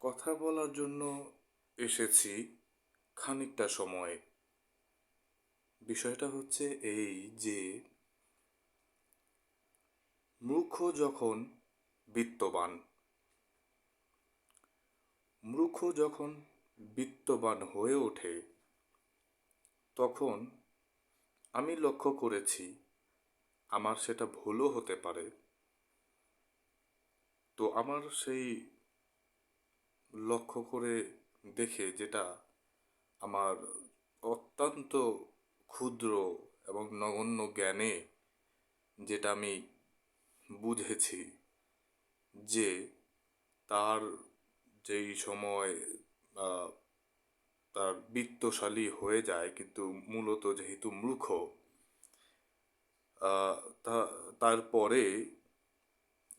কথা বলার জন্য এসেছি খানিকটা সময়। বিষয়টা হচ্ছে এই যে, মূর্খ যখন বিত্তবান, মূর্খ যখন বিত্তবান হয়ে ওঠে, তখন আমি লক্ষ্য করেছি আমার সেটা ভুলও হতে পারে। তো আমার সেই লক্ষ্য করে দেখে যেটা আমার অত্যন্ত ক্ষুদ্র এবং নগণ্য জ্ঞানে যেটা আমি বুঝেছি যে তার যেই সময় তার বিত্তশালী হয়ে যায় কিন্তু মূলত যেহেতু মূর্খ তারপরে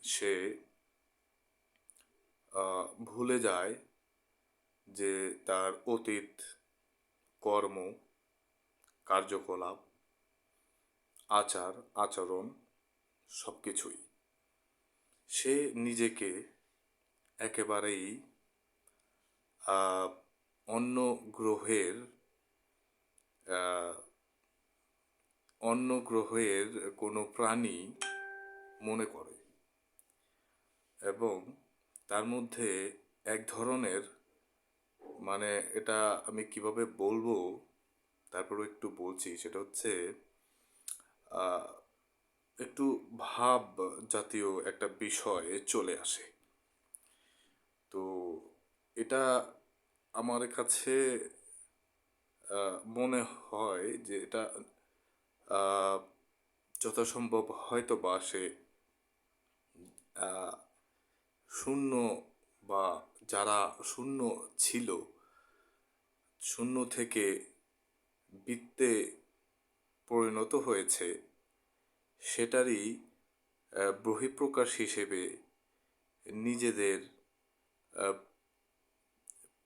সে ভুলে যায় যে তার অতীত, কর্ম, কার্যকলাপ, আচার, আচরণ সব কিছুই সে নিজেকে একেবারেই অন্য গ্রহের অন্য গ্রহের কোনো প্রাণী মনে করে। এবং তার মধ্যে এক ধরনের মানে এটা আমি কীভাবে বলব, তারপরও একটু বলছি, সেটা হচ্ছে একটু ভাব জাতীয় একটা বিষয়ে চলে আসে। তো এটা আমার কাছে মনে হয় যে এটা যথাসম্ভব হয়তো বা সে শূন্য বা যারা শূন্য ছিল, শূন্য থেকে বৃত্তে পরিণত হয়েছে, সেটারই বহিঃপ্রকাশ হিসেবে নিজেদের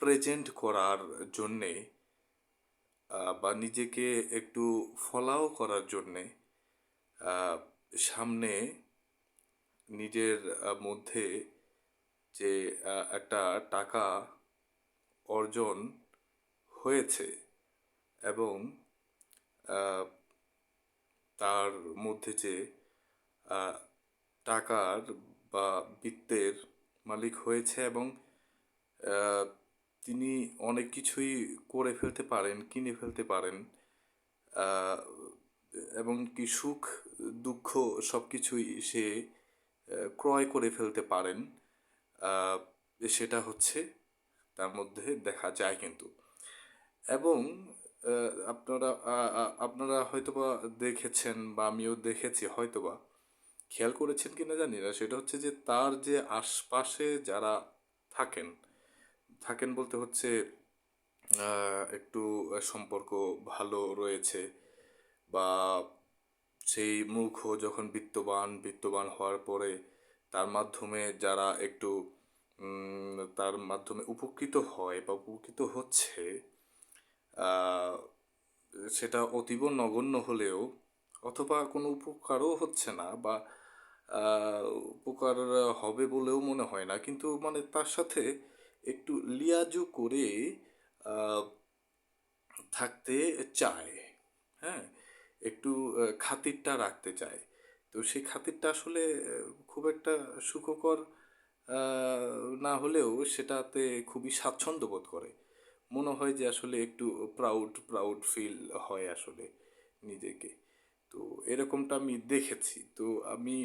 প্রেজেন্ট করার জন্যে বা নিজেকে একটু ফলাও করার জন্যে সামনে নিজের মধ্যে যে একটা টাকা অর্জন হয়েছে এবং তার মধ্যে যে টাকার বা বৃত্তের মালিক হয়েছে এবং তিনি অনেক কিছুই করে ফেলতে পারেন, কিনে ফেলতে পারেন এবং কি সুখ, দুঃখ সব কিছুই সে ক্রয় করে ফেলতে পারেন। সেটা হচ্ছে তার মধ্যে দেখা যায় কিন্তু। এবং আপনারা আপনারা হয়তোবা দেখেছেন বা আমিও দেখেছি, হয়তোবা খেয়াল করেছেন কিনা জানি না, সেটা হচ্ছে যে তার যে আশপাশে যারা থাকেন থাকেন বলতে হচ্ছে একটু সম্পর্ক ভালো রয়েছে বা সেই মূর্খ যখন বিত্তবান বিত্তবান হওয়ার পরে তার মাধ্যমে যারা একটু তার মাধ্যমে উপকৃত হয় বা উপকৃত হচ্ছে সেটা অতীব নগণ্য হলেও অথবা কোনো উপকারও হচ্ছে না বা উপকার হবে বলেও মনে হয় না। কিন্তু মানে তার সাথে একটু লিয়াজু করে থাকতে চায় হ্যাঁ? একটু খাতিরটা রাখতে চায়। তো সেই খাতিরটা আসলে খুব একটা সুখকর না হলেও সেটাতে খুবই স্বাচ্ছন্দ্য বোধ করে। মনে হয় যে আসলে একটু প্রাউড প্রাউড ফিল হয় আসলে নিজেকে। তো এরকমটা আমি দেখেছি। তো আমি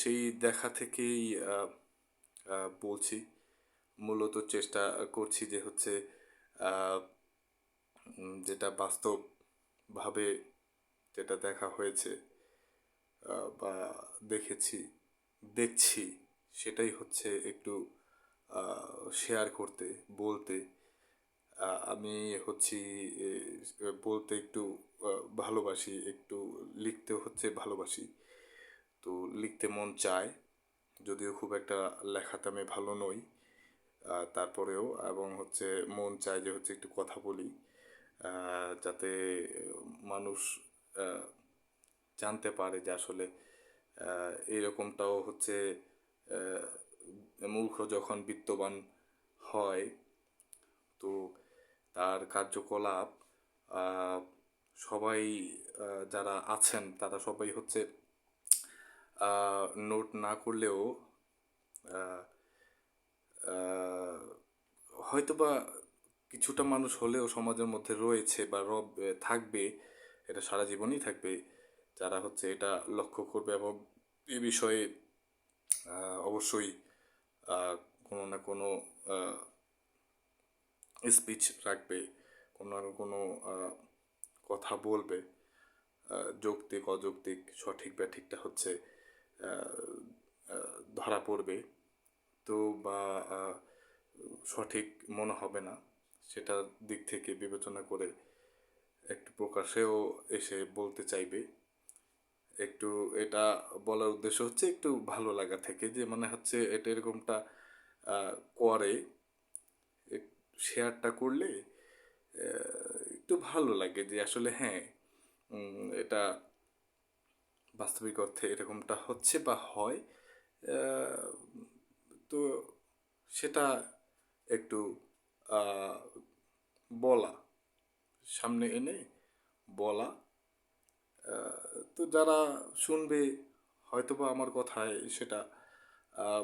সেই দেখা থেকেই বলছি, মূলত চেষ্টা করছি যে হচ্ছে যেটা বাস্তবভাবে যেটা দেখা হয়েছে বা দেখেছি, দেখছি, সেটাই হচ্ছে একটু শেয়ার করতে, বলতে। আমি হচ্ছি বলতে একটু ভালোবাসি, একটু লিখতে হচ্ছে ভালোবাসি। তো লিখতে মন চায়, যদিও খুব একটা লেখাতে আমি ভালো নই। তারপরেও, এবং হচ্ছে মন চায় যে হচ্ছে একটু কথা বলি। যাতে মানুষ জানতে পারে যে আসলে এরকমটাও হচ্ছে মূর্খ যখন বিত্তবান হয়, তো তার কার্যকলাপ সবাই যারা আছেন, তারা সবাই হচ্ছে নোট না করলেও হয়তোবা কিছুটা মানুষ হলেও সমাজের মধ্যে রয়েছে বা রব, থাকবে, এটা সারা জীবনই থাকবে যারা হচ্ছে এটা লক্ষ্য করবে এবং এ বিষয়ে অবশ্যই কোনো না কোনো স্পিচ রাখবে, কোনো না কোনো কথা বলবে যৌক্তিক, অযৌক্তিক, সঠিক, ব্যাঠিকটা হচ্ছে ধরা পড়বে। তো বা সঠিক মনে হবে না, সেটার দিক থেকে বিবেচনা করে একটু প্রকাশেও এসে বলতে চাইবে। একটু এটা বলার উদ্দেশ্য হচ্ছে একটু ভালো লাগা থেকে যে মানে হচ্ছে এটা এরকমটা করে। শেয়ারটা করলে একটু ভালো লাগে যে আসলে হ্যাঁ এটা বাস্তবিক অর্থে এরকমটা হচ্ছে বা হয় তো সেটা একটু বলা, সামনে এনে বলা তো যারা শুনবে হয়তোবা আমার কথায় সেটা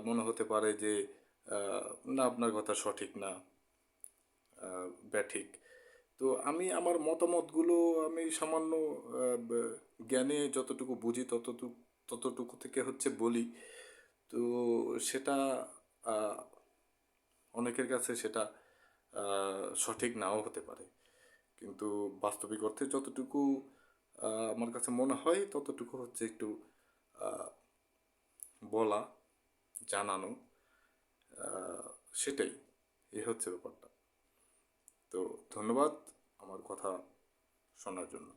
মনে হতে পারে যে না, আপনার কথা সঠিক না ব্যাঠিক। তো আমি আমার মতামতগুলো আমি সামান্য জ্ঞানে যতটুকু বুঝি ততটুকু ততটুকু থেকে হচ্ছে বলি। তো সেটা অনেকের কাছে সেটা সঠিক নাও হতে পারে। কিন্তু বাস্তবিক অর্থে যতটুকু আমার কাছে মনে হয় ততটুকু হচ্ছে একটু বলা, জানানো সেটাই। এ হচ্ছে ব্যাপারটা। তো ধন্যবাদ আমার কথা শোনার জন্য।